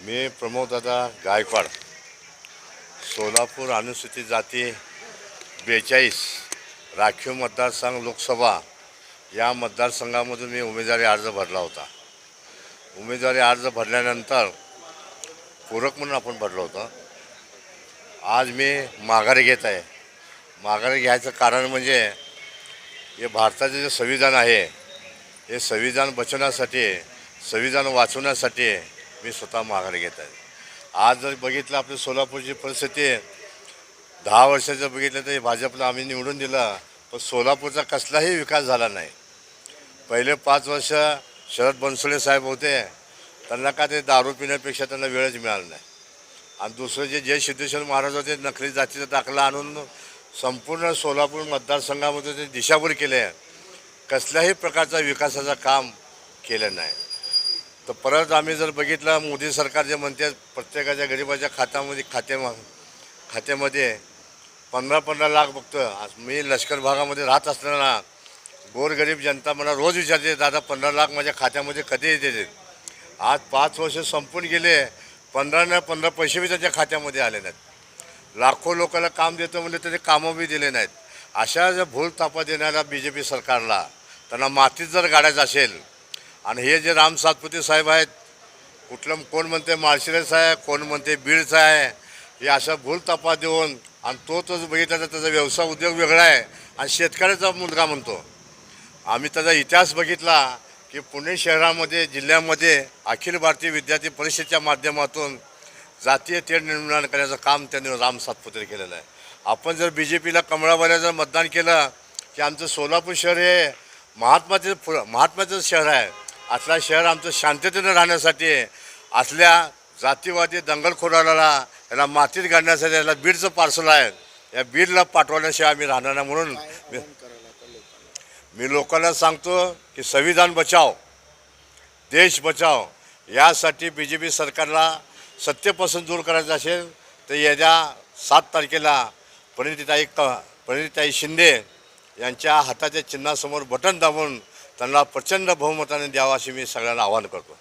मी प्रमोददादा गायकवाड. सोलापूर अनुसूचित जाती बेचाळीस राखीव मतदारसंघ लोकसभा. या मतदारसंघामधून मी उमेदवारी अर्ज भरला होता. उमेदवारी अर्ज भरल्यानंतर पूरक म्हणून आपण भरलं होतं. आज मी माघारी घेत आहे. माघारी घ्यायचं कारण म्हणजे हे भारताचे जे संविधान आहे हे संविधान बचवण्यासाठी संविधान वाचवण्यासाठी मी स्वतः माघारी घेत आहे. आज जर बघितलं आपली सोलापूरची परिस्थिती आहे दहा वर्षाचं बघितलं तर हे भाजपला आम्ही निवडून दिलं पण सोलापूरचा कसलाही विकास झाला नाही. पहिले पाच वर्ष शरद बनसोडे साहेब होते त्यांना का ते दारू पिण्यापेक्षा त्यांना वेळच मिळाला नाही. आणि दुसरं जे जय सिद्धेश्वर महाराज होते नकली जातीचा दाखला आणून संपूर्ण सोलापूर मतदारसंघामध्ये ते दिशाभूल केले. कसल्याही प्रकारचा विकासाचं काम केलं नाही. तर परत आम्ही जर बघितलं मोदी सरकार जे म्हणते प्रत्येकाच्या गरिबाच्या खात्यामध्ये खाते खात्यामध्ये पंधरा पंधरा लाख बघतो आज मी लष्कर भागामध्ये राहत असताना गोरगरीब जनता मला रोज विचारते दादा पंधरा लाख माझ्या खात्यामध्ये कधी येते आज पाच वर्ष संपून गेले पंधरा ना पंधरा पैसे बी त्याच्या खात्यामध्ये आले नाहीत. लाखो लोकांना काम देतो म्हणजे त्याचे कामं बी दिले नाहीत. अशा जर भूल तापा देणाऱ्या बी जे पी सरकारला त्यांना मातीत जर गाडायचं असेल आणि हे जे राम सातपुते साहेब आहेत कुठलं कोण म्हणते माळशिरस आहे कोण म्हणते बीडचा आहे हे अशा भूल तपा देऊन आणि तो तोच बघितला तर त्याचा व्यवसाय उद्योग वेगळा आहे आणि शेतकऱ्याचा मुलगा म्हणतो. आम्ही त्याचा इतिहास बघितला की पुणे शहरामध्ये जिल्ह्यामध्ये अखिल भारतीय विद्यार्थी परिषदेच्या माध्यमातून जातीय तेढ निर्माण करण्याचं काम त्यांनी राम सातपुते केलेलं आहे. आपण जर बी जे पीला कमळावाल्या जर मतदान केलं की आमचं सोलापूर शहर हे महात्माचे फु महात्माचं शहर आहे असलं शहर आमचं शांततेनं राहण्यासाठी असल्या जातीवादी दंगलखोराला याला मातीत गाडण्यासाठी याला बीडचं पार्सल आहे. या बीडला पाठवण्याशिवाय आम्ही राहणार नाही म्हणून मी- मी लोकांना सांगतो की संविधान बचाव देश बचाव यासाठी बी जे पी सरकारला सत्तेपासून दूर करायचं असेल तर येत्या सात तारखेला परिणिताई क परिणिताई शिंदे यांच्या हाताच्या चिन्हासमोर बटन दाबून त्यांना प्रचंड बहुमताने द्यावा अशी मी सगळ्यांना आवाहन करतो.